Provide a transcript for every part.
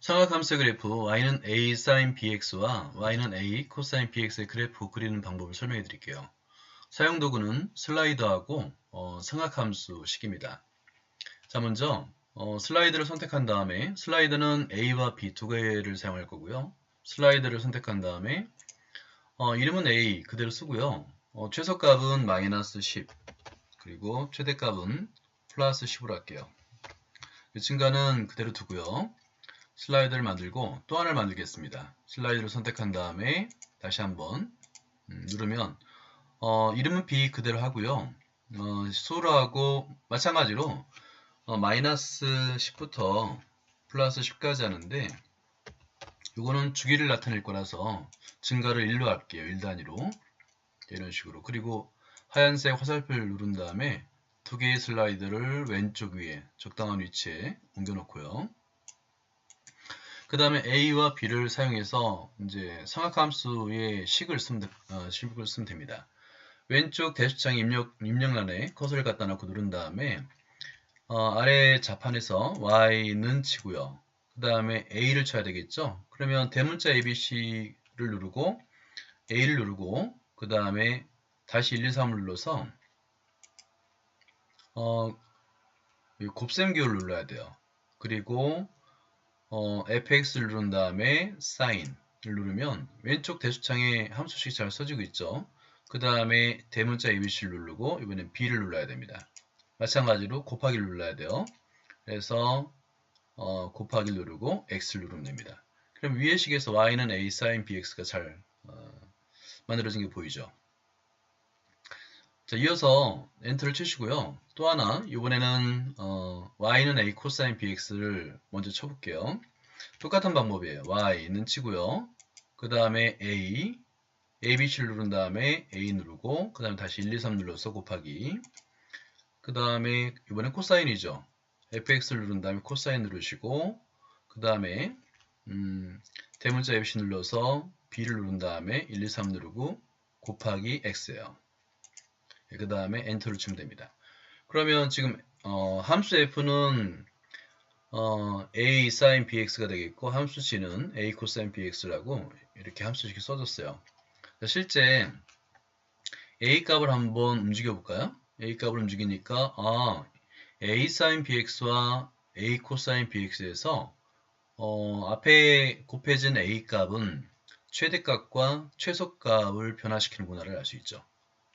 삼각함수의 그래프 y는 a sin bx와 y는 a cosine bx의 그래프 그리는 방법을 설명해 드릴게요. 사용 도구는 슬라이더하고 어, 삼각함수 식입니다. 자 먼저 어, 슬라이드를 선택한 다음에 슬라이드는 a와 b 두 개를 사용할 거고요. 슬라이드를 선택한 다음에 어, 이름은 a 그대로 쓰고요. 어, 최소값은 마이너스 10 그리고 최대값은 플러스 10으로 할게요. 증가는 그대로 두고요. 슬라이드를 만들고 또 하나를 만들겠습니다. 슬라이드를 선택한 다음에 다시 한번 음, 누르면 어, 이름은 B 그대로 하고요. 어, 수로하고 마찬가지로 어, 마이너스 10부터 플러스 10까지 하는데 이거는 주기를 나타낼 거라서 증가를 1로 할게요. 1단위로 이런 식으로 그리고 하얀색 화살표를 누른 다음에 두 개의 슬라이드를 왼쪽 위에 적당한 위치에 옮겨 놓고요. 그 다음에 A와 B를 사용해서 이제 삼각함수의 식을 쓰면, 어, 식을 쓰면 됩니다. 왼쪽 대수창 입력, 입력란에 커서를 갖다 놓고 누른 다음에 어, 아래 자판에서 Y는 치고요. 그 다음에 A를 쳐야 되겠죠. 그러면 대문자 ABC를 누르고 A를 누르고 그 다음에 다시 1, 2, 3을 눌러서 어, 곱셈 기호를 눌러야 돼요. 그리고 어, fx를 누른 다음에 sign을 누르면 왼쪽 대수창에 함수식 잘 써지고 있죠. 그 다음에 대문자 abc를 누르고 이번엔 b를 눌러야 됩니다. 마찬가지로 곱하기를 눌러야 돼요. 그래서 어, 곱하기를 누르고 x를 누르면 됩니다. 그럼 위의 식에서 y는 a sin bx가 잘 어, 만들어진 게 보이죠. 자, 이어서 엔터를 치시고요. 또 하나 이번에는 어, y는 a 코사인 bx를 먼저 쳐볼게요. 똑같은 방법이에요. y는 치고요. 그 다음에 a, abc를 누른 다음에 a 누르고 그 다음에 다시 1, 2, 3 눌러서 곱하기 그 다음에 이번엔 코사인이죠. fx를 누른 다음에 코사인 누르시고 그 다음에 음, 대문자 abc 눌러서 b를 누른 다음에 1, 2, 3 누르고 곱하기 x예요. 그 다음에 엔터를 치면 됩니다. 그러면 지금 어, 함수 f는 어, a sin bx가 되겠고 함수 c는 a cosine bx라고 이렇게 함수식이 써졌어요. 실제 a 값을 한번 움직여 볼까요? a 값을 움직이니까 아, a sin bx와 a cosine bx에서 어, 앞에 곱해진 a 값은 최대값과 최소값을 변화시키는구나를 알 수 있죠.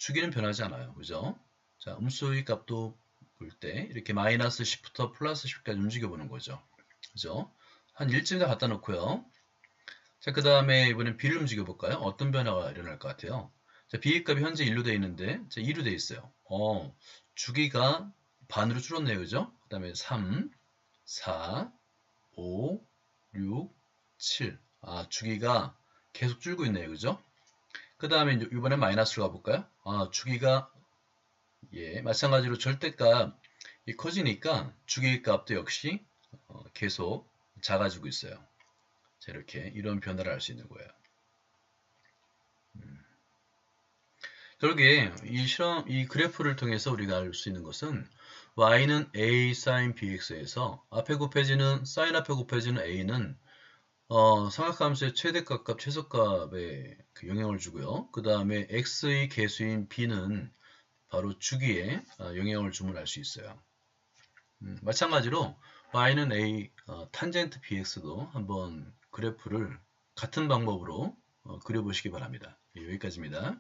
주기는 변하지 않아요. 그죠? 자, 음수의 값도 볼 때 이렇게 마이너스 10부터 플러스 10까지 움직여 보는 거죠. 그죠? 한 1쯤 더 갖다 놓고요. 자, 그 다음에 이번엔 B를 움직여 볼까요? 어떤 변화가 일어날 것 같아요? 자, B 값이 현재 1로 되어 있는데, 자, 2로 되어 있어요. 어, 주기가 반으로 줄었네요. 그죠? 그 다음에 3, 4, 5, 6, 7. 아, 주기가 계속 줄고 있네요. 그죠? 그 다음에 이번에 마이너스로 가볼까요? 아, 주기가 예, 마찬가지로 절대값 이 커지니까 주기 값도 역시 어, 계속 작아지고 있어요. 자, 이렇게 이런 변화를 할수 있는 거예요. 음. 결국에 이 실험, 이 그래프를 통해서 우리가 알 수 있는 것은 y는 a sin bx에서 앞에 곱해지는 sin 앞에 곱해지는 a는 어, 삼각함수의 최대값, 최소값에 그 영향을 주고요. 그 다음에 x의 개수인 b는 바로 주기에 어, 영향을 줌을 알 수 있어요. 음, 마찬가지로 y는 a 어, 탄젠트 bx도 한번 그래프를 같은 방법으로 어, 그려보시기 바랍니다. 예, 여기까지입니다.